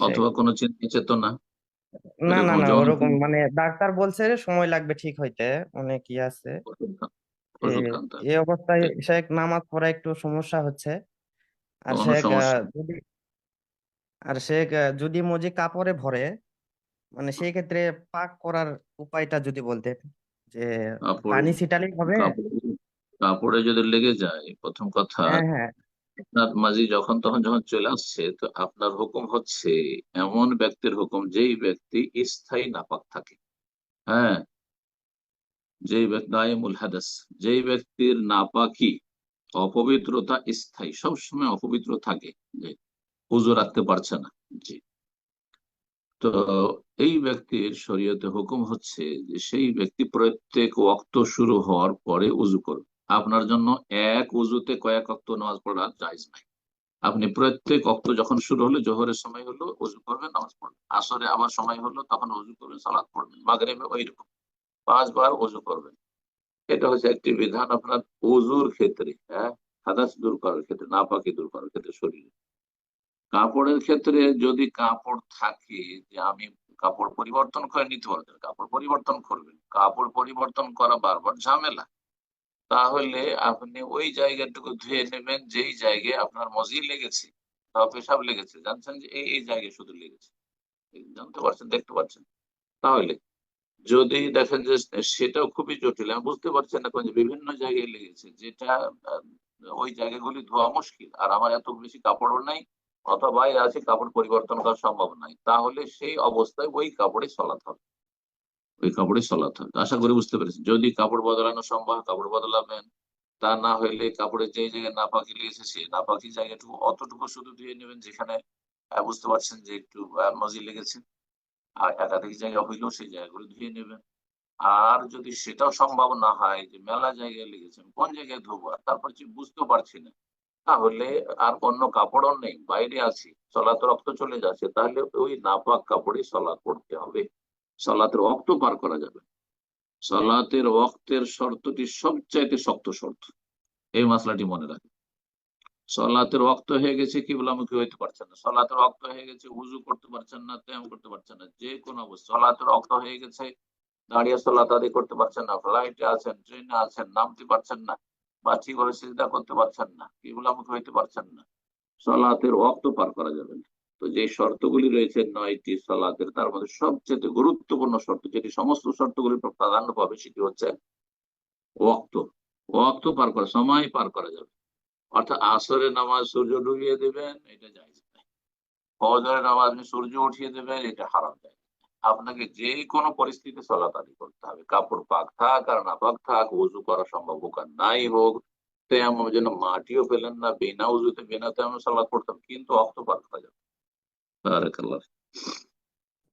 অথবা কোনো চিন্তা চেতনা? না না না ওরকম মানে ডাক্তার বলছে সময় লাগবে ঠিক হইতে অনেক ই আছে। এই অবস্থায় শেখ নামাজ পড়া একটু সমস্যা হচ্ছে। আর শেখ যদি আর শেখ যদি মজি কাপড়ে ভরে মানে সেই ক্ষেত্রে পাক করার উপায়টা যদি বলতেন যে পানি ছিটালেই হবে। কাপড় কাপড়ে যদি লেগে যায় প্রথম কথা হ্যাঁ হ্যাঁ। আপনার মাঝি যখন তখন যখন চলে আসছে, তো আপনার হুকুম হচ্ছে এমন ব্যক্তির হুকুম যেই ব্যক্তি স্থায়ী নাপাক থাকে। হ্যাঁ? যেই ব্যক্তি দায়মুল হাদাস, যেই ব্যক্তির নাপাকি, অপবিত্রতা স্থায়ী, সবসময় অপবিত্র থাকে, যে পুজো রাখতে পারছে না। জি। তো এই ব্যক্তির শরীয়তে হুকুম হচ্ছে যে সেই ব্যক্তি প্রত্যেক ওয়াক্ত শুরু হওয়ার পরে উজু করবে। আপনার জন্য এক উজুতে কয়েক অক্ত নামাজ পড়া জায়জ নাই। আপনি প্রত্যেক অক্ত যখন শুরু হলো, জোহরের সময় হলো, উজু করবেন, নামাজ পড়বেন। আসরে আবার সময় হলো, তখন উজু করবেন সালাদ পড়বেন। মাগরেবে ওই রকম পাঁচবার উজু করবেন। এটা হচ্ছে একটি বিধান আপনার উজুর ক্ষেত্রে হ্যাঁ? হাদাস দূর করার ক্ষেত্রে না নাপাকি দূর করার ক্ষেত্রে শরীরে। কাপড়ের ক্ষেত্রে যদি কাপড় থাকে যে আমি কাপড় পরিবর্তন করে নিতে পারবেন কাপড় পরিবর্তন করবেন। কাপড় পরিবর্তন করা বারবার ঝামেলা। তাহলে আপনি ওই জায়গাটুকু ধুয়ে নেবেন যেই জায়গায় আপনার মজি লেগেছে বা পেশাব লেগেছে। জানছেন যে এই এই জায়গায় শুধু লেগেছে। জানতে পারছেন, দেখতে পাচ্ছেন তাহলে যদি দেখেন যে সেটাও খুবই জটিল, আমি বুঝতে পারছি না যে বিভিন্ন জায়গায় লেগেছে, যেটা ওই জায়গাগুলি ধোয়া মুশকিল। আর আমার এত বেশি কাপড়ও নাই, অথবা আছে কাপড় পরিবর্তন করা সম্ভব নাই। তাহলে সেই অবস্থায় ওই কাপড়ে চলাতে হবে। ওই কাপড়ে চলাতে হবে আশা করি বুঝতে পেরেছি যদি কাপড় বদলানো সম্ভব কাপড় বদলাবেন। তা না হইলে কাপড়ের যে জায়গায় নাপাকি লেগেছে, সেই নাপাকি জায়গাটুকু অতটুকু শুধু ধুয়ে নেবেন, যেখানে বুঝতে পারছেন যে একটু মজি লেগেছে। আর একাধিক জায়গা হইলেও সেই জায়গাগুলো ধুয়ে নেবেন। আর যদি সেটাও সম্ভব না হয় যে মেলা জায়গায় লেগেছেন কোন জায়গায় ধোবো, আর তারপর যে বুঝতে পারছি না, তাহলে আর অন্য কাপড়ও নেই, বাইরে আছি, সলাতে রক্ত চলে যাচ্ছে, তাহলে ওই নাপাক কাপড়ে সলাৎ পড়তে হবে। সলাতের রক্ত পার করা যাবে। সলাতের রক্তের শর্তটি সবচাইতে শক্ত শর্ত। এই মশলাটি মনে রাখবে সলাতের রক্ত হয়ে গেছে কি বলামুখী হইতে পারছেন না। সলাতের রক্ত হয়ে গেছে উজু করতে পারছেন না তেম করতে পারছেন না। যে কোনো অবস্থা। সলাতের রক্ত হয়ে গেছে, দাঁড়িয়ে সলাত আদি করতে পারছেন না, ফ্লাইটে আছেন, ট্রেনে আছেন, নামতে পারছেন না বা ঠিকভাবে চিন্তা করতে পারছেন না, কিবলামুখী হইতে পারছেন না। সলাতের রক্ত পার করা যাবে না। তো যে শর্তগুলি রয়েছে নয়টি সলাতের, তার মধ্যে সবচেয়ে গুরুত্বপূর্ণ শর্ত, যেটি সমস্ত শর্তগুলির প্রাধান্য পাবে, সেটি হচ্ছে ওয়াক্ত। ওয়াক্ত পার করা, সময় পার করা যাবে। অর্থাৎ আসরে নামাজ সূর্য ডুবিয়ে দেবেন, এটা যায় ফজরের নামাজ সূর্য উঠিয়ে দেবেন, এটা হারাম যায় আপনাকে যে কোনো পরিস্থিতি চলাতালি করতে হবে। কাপড় পাক থাক আর না পাক থাক, উজু করা সম্ভব হোক আর নাই হোক, তেমন যেন মাটিও পেলেন না, বিনা উজুতে, বিনা তেমন সালাদ পড়তাম কিন্তু অক্ত পার করা যাবে। بارك الله فيك.